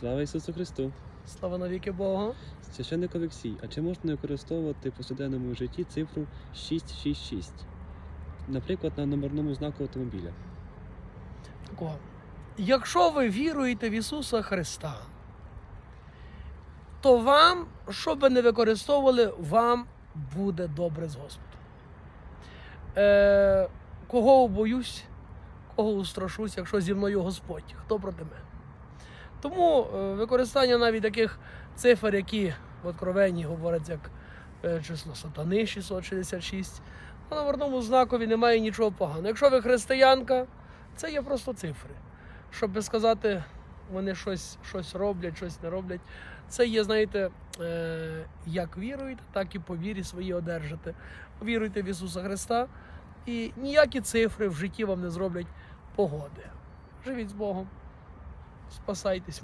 Слава Ісусу Христу! Слава навіки Богу. Священник Олексій, а чи можна використовувати в повсякденному житті цифру 666? Наприклад, на номерному знаку автомобіля. Такого. Якщо ви віруєте в Ісуса Христа, то вам, що би не використовували, вам буде добре з Господом. Е, кого боюсь, кого устрашусь, якщо зі мною Господь, хто проти мене? Тому е, використання навіть таких цифр, які в Откровенні говорять як е, число сатани 666, на номерному знакові немає нічого поганого. Якщо ви християнка, це є просто цифри. Щоб сказати, вони щось, щось роблять, щось не роблять. Це є, знаєте, е, як віруєте, так і по вірі свої одержите. Віруйте в Ісуса Христа, і ніякі цифри в житті вам не зроблять погоди. Живіть з Богом, спасайтесь.